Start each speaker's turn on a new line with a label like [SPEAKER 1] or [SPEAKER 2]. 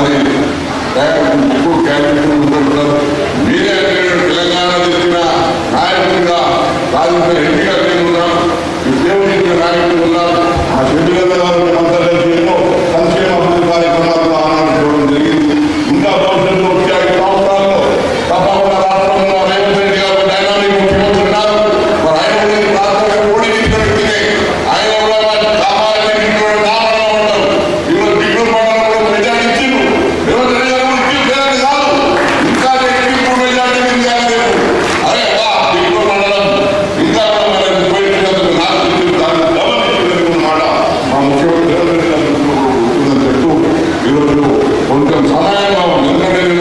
[SPEAKER 1] మరి 그리고 원금 사상에서 연결되는